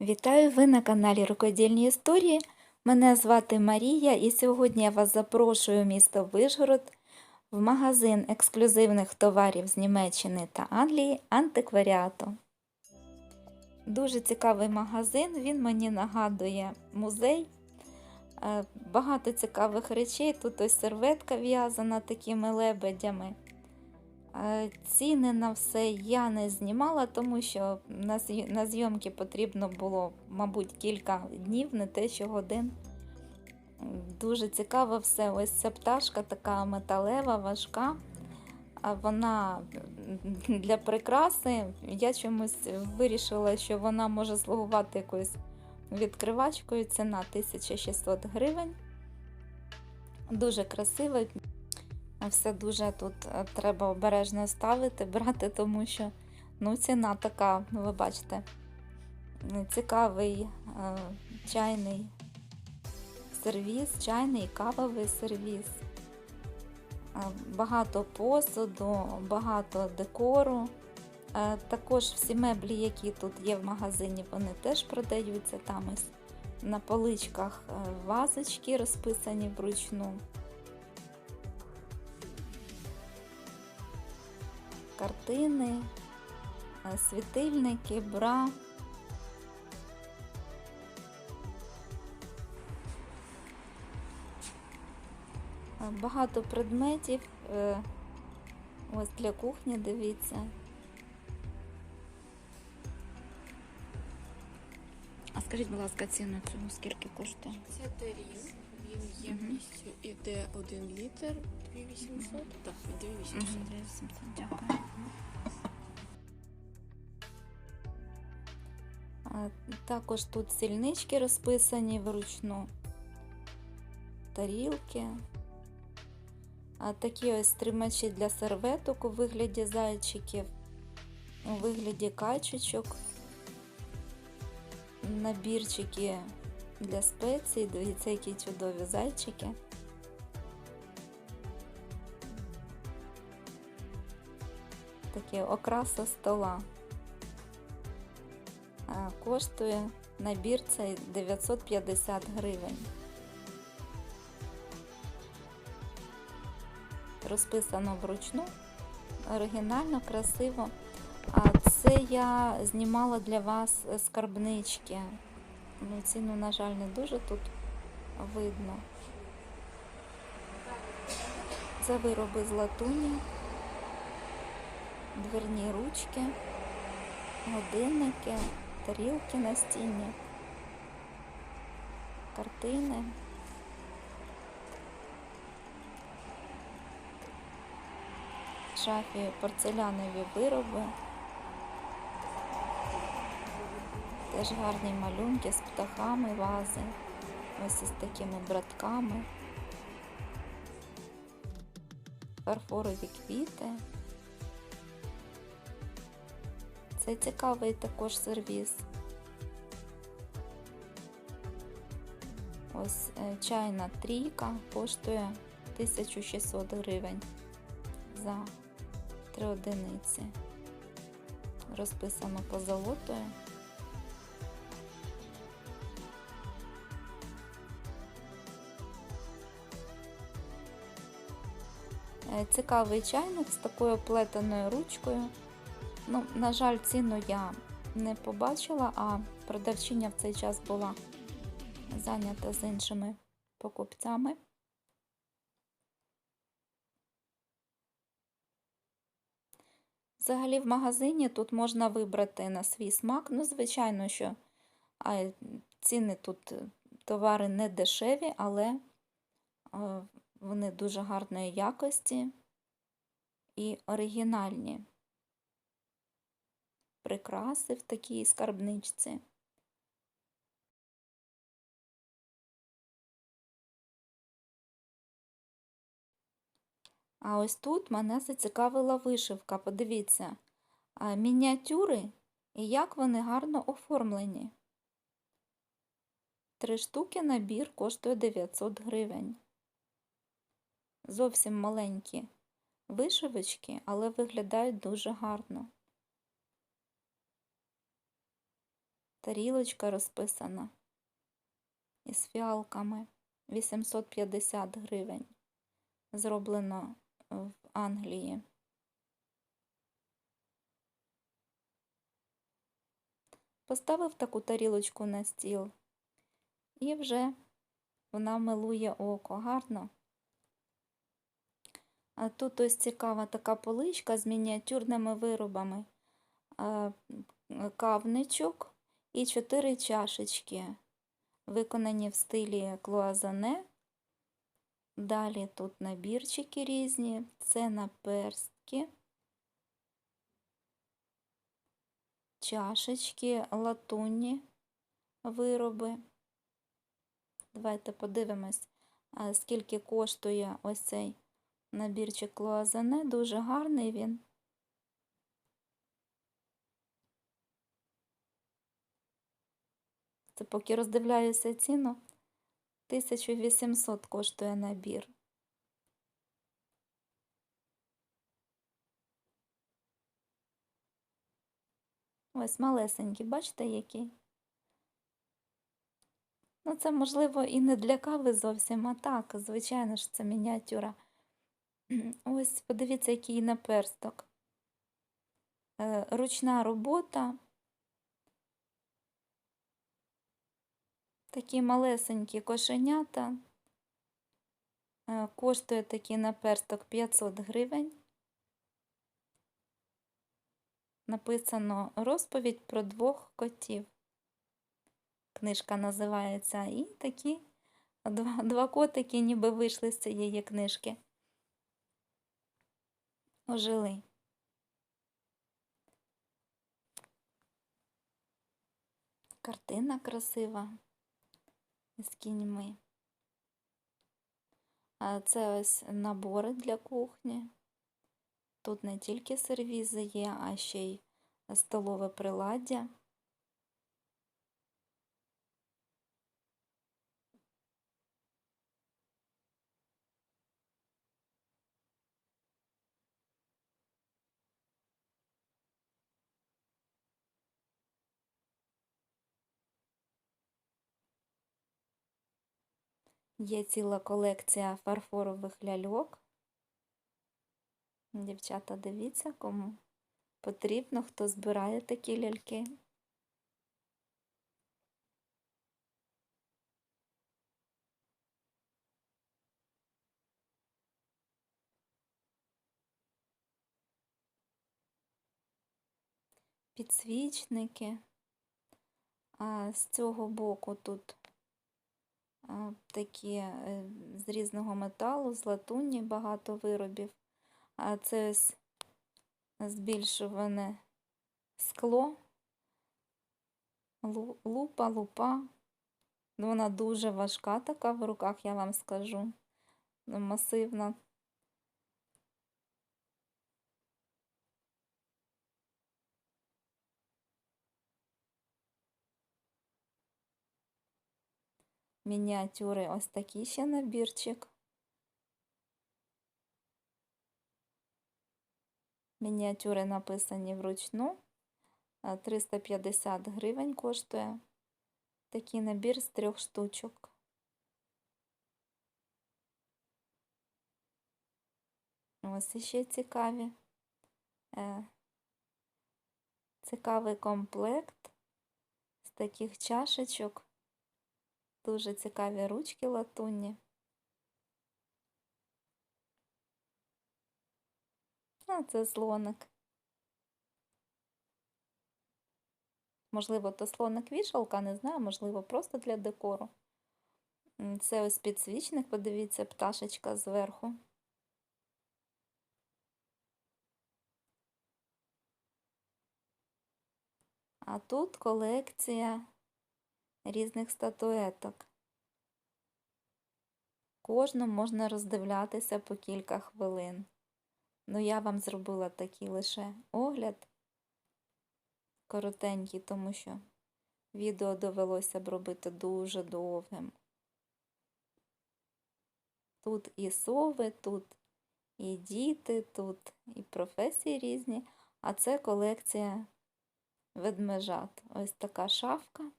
Вітаю! Ви на каналі Рукодільні історії. Мене звати Марія, і сьогодні я вас запрошую в місто Вишгород в магазин ексклюзивних товарів з Німеччини та Англії антикваріату. Дуже цікавий магазин, він мені нагадує музей. Е, Багато цікавих речей. Тут ось серветка в'язана такими лебедями. Е, Ціни на все я не знімала, тому що на зйомки потрібно було, мабуть, кілька днів, не те, що годин. Дуже цікаво все. Ось ця пташка така металева, важка. Вона для прикраси. Я чомусь вирішила, що вона може слугувати якоюсь відкривачкою. Ціна 1600 гривень. Дуже красиво. Все дуже тут е, треба обережно ставити, брати, тому що ну, ціна така, ви бачите, цікавий е, чайний сервіс, чайний кавовий сервіс. Е, Багато посуду, багато декору. Е, Також всі меблі, які тут є в магазині, вони теж продаються там ось на поличках е, вазочки розписані вручну. Картини, е, світильники, бра. Е, Багато предметів. е, Ось для кухні, дивіться. А скажіть, будь ласка, ціну цього скільки коштує? Це тарін. Він ємністю іде 1 літр 2800. Так, 2800. 2800, дякую. Також тут сільнички розписані вручну, тарілки. А такі ось тримачі для серветок у вигляді зайчиків, у вигляді качечок, набірчики для спецій. Дивіться, які чудові зайчики. Таке окраса стола. Коштує набір цей 950 гривень. Розписано вручну, оригінально, красиво. А це я знімала для вас скарбнички. Ну, ціну, на жаль, не дуже тут видно. Це вироби з латуні, дверні ручки, годинники, тарілки настінні, картини. Шафі порцелянові вироби. Теж гарні малюнки з птахами, вази. Ось із такими братками. Фарфорові квіти. Це цікавий також сервіс. Ось е, чайна трійка коштує 1600 гривень за три одиниці. Розписано позолотою. Цікавий чайник з такою плетеною ручкою. Ну, на жаль, ціну я не побачила, а продавчиня в цей час була зайнята з іншими покупцями. Взагалі в магазині тут можна вибрати на свій смак. Ну, звичайно, що ціни тут е, товари не дешеві, але е, вони дуже гарної якості і оригінальні. Прикраси в такій скарбничці. А ось тут мене зацікавила вишивка. Подивіться, мініатюри і як вони гарно оформлені. Три штуки набір коштує 900 гривень. Зовсім маленькі вишивочки, але виглядають дуже гарно. Тарілочка розписана із фіалками. 850 гривень. Зроблено в Англії. Поставив таку тарілочку на стіл і вже вона милує око гарно. Тут ось цікава така поличка з мініатюрними виробами. Кавничок і чотири чашечки, виконані в стилі клуазане. Далі тут набірчики різні, це наперстки, чашечки, латунні вироби. Давайте подивимось, скільки коштує ось цей набірчик клуазане. Дуже гарний він. Це поки роздивляюся ціну. 1800 коштує набір. Ось малесенький, бачите, який? Ну, це, можливо, і не для кави зовсім, а так, звичайно ж, це мініатюра. Ось, подивіться, який наперсток. Е, Ручна робота. Такі малесенькі кошенята. Е, Коштує такий наперсток 500 гривень. Написано розповідь про двох котів. Книжка називається. І такі два, два котики ніби вийшли з цієї книжки. Ожили. Картина красива з кіньми. Це ось набори для кухні. Тут не тільки сервізи є, а ще й столове приладдя. Є ціла колекція фарфорових ляльок. Дівчата, дивіться, кому потрібно, хто збирає такі ляльки. Підсвічники. А з цього боку тут а, такі е, з різного металу, з латунні багато виробів. А це ось збільшуване скло, лупа, лупа. Ну, Вона дуже важка така в руках, я вам скажу. Ну, Масивна. Мініатюри ось такий ще набірчик. Мініатюри написані вручну. 350 гривень коштує такий набір з трьох штучок. Ось іще цікаві. Е, Цікавий комплект з таких чашечок. Дуже цікаві ручки латунні. А це слоник. Можливо, то слоник вішалка, не знаю, можливо, просто для декору. Це ось підсвічник, подивіться, пташечка зверху. А тут колекція різних статуеток. Кожну можна роздивлятися по кілька хвилин. Ну, я вам зробила такий лише огляд коротенький, тому що відео довелося б робити дуже довгим. Тут і сови, тут і діти, тут і професії різні, а це колекція ведмежат. Ось така шафка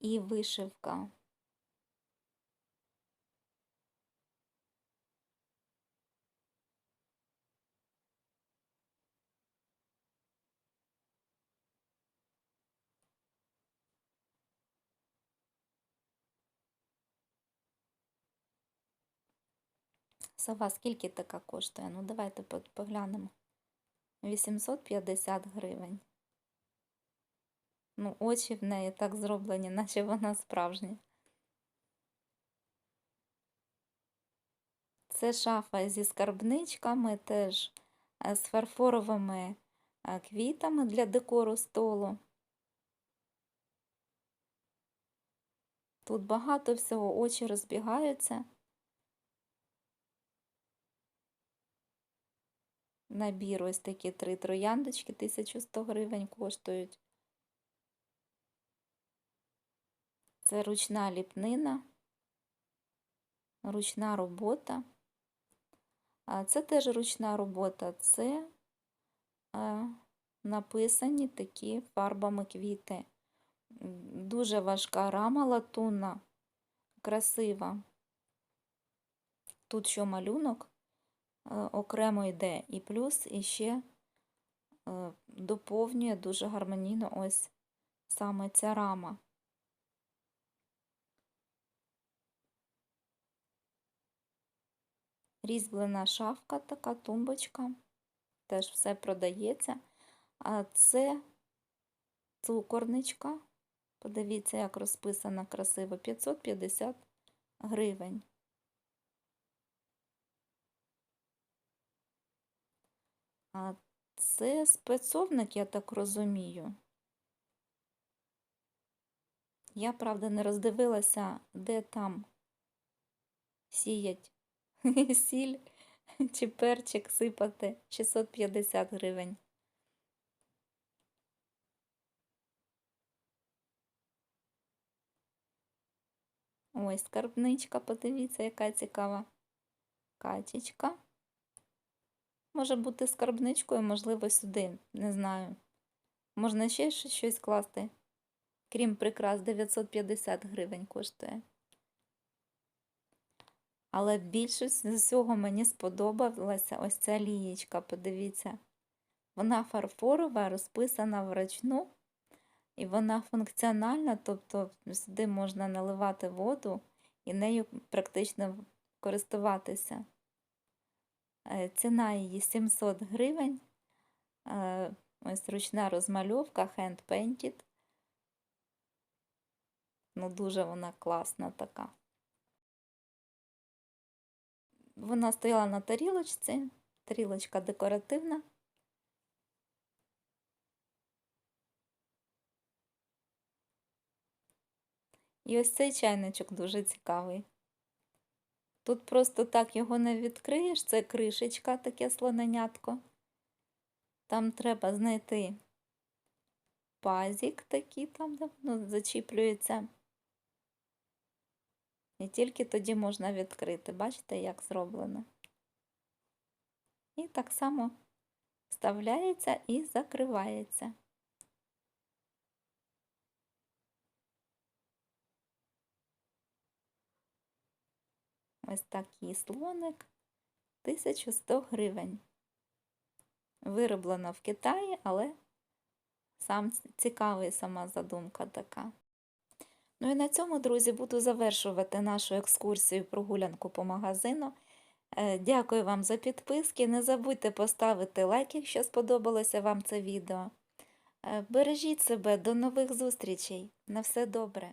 і вишивка. Сова, скільки така коштує? Ну, давайте по- поглянемо. 850 гривень. Ну, очі в неї так зроблені, наче вона справжня. Це шафа зі скарбничками, теж е, з фарфоровими е, квітами для декору столу. Тут багато всього, очі розбігаються. Набір ось такі три трояндочки, 1100 гривень коштують. Це ручна ліпнина, ручна робота. Це теж ручна робота. Це е, написані такі фарбами квіти. Дуже важка рама латунна, красива. Тут що малюнок е, окремо йде, і плюс іще е, доповнює дуже гармонійно ось саме ця рама. Різьблена шафка, така тумбочка. Теж все продається. А це цукорничка. Подивіться, як розписана красиво. 550 гривень. А це спецовник, я так розумію. Я, правда, не роздивилася, де там сіять сіль чи перчик сипати 650 гривень. Ось скарбничка, подивіться, яка цікава качечка. Може бути скарбничкою, можливо, сюди, не знаю. Можна ще щось класти. Крім прикрас, 950 гривень коштує. Але більше з усього мені сподобалася ось ця лієчка, подивіться. Вона фарфорова, розписана вручну, і вона функціональна, тобто сюди можна наливати воду і нею практично користуватися. Е, Ціна її 700 гривень. Е, Ось ручна розмальовка, hand painted. Ну, дуже вона класна така. Вона стояла на тарілочці, тарілочка декоративна. І ось цей чайничок дуже цікавий. Тут просто так його не відкриєш, це кришечка, таке слоненятко. Там треба знайти пазік такий, там, де воно зачіплюється. І тільки тоді можна відкрити. Бачите, як зроблено. І так само вставляється і закривається. Ось такий слоник 1100 гривень. Вироблено в Китаї, але сам цікавий сама задумка така. Ну і на цьому, друзі, буду завершувати нашу екскурсію прогулянку по магазину. Е, Дякую вам за підписки. Не забудьте поставити лайк, якщо сподобалося вам це відео. Е, Бережіть себе, до нових зустрічей. На все добре!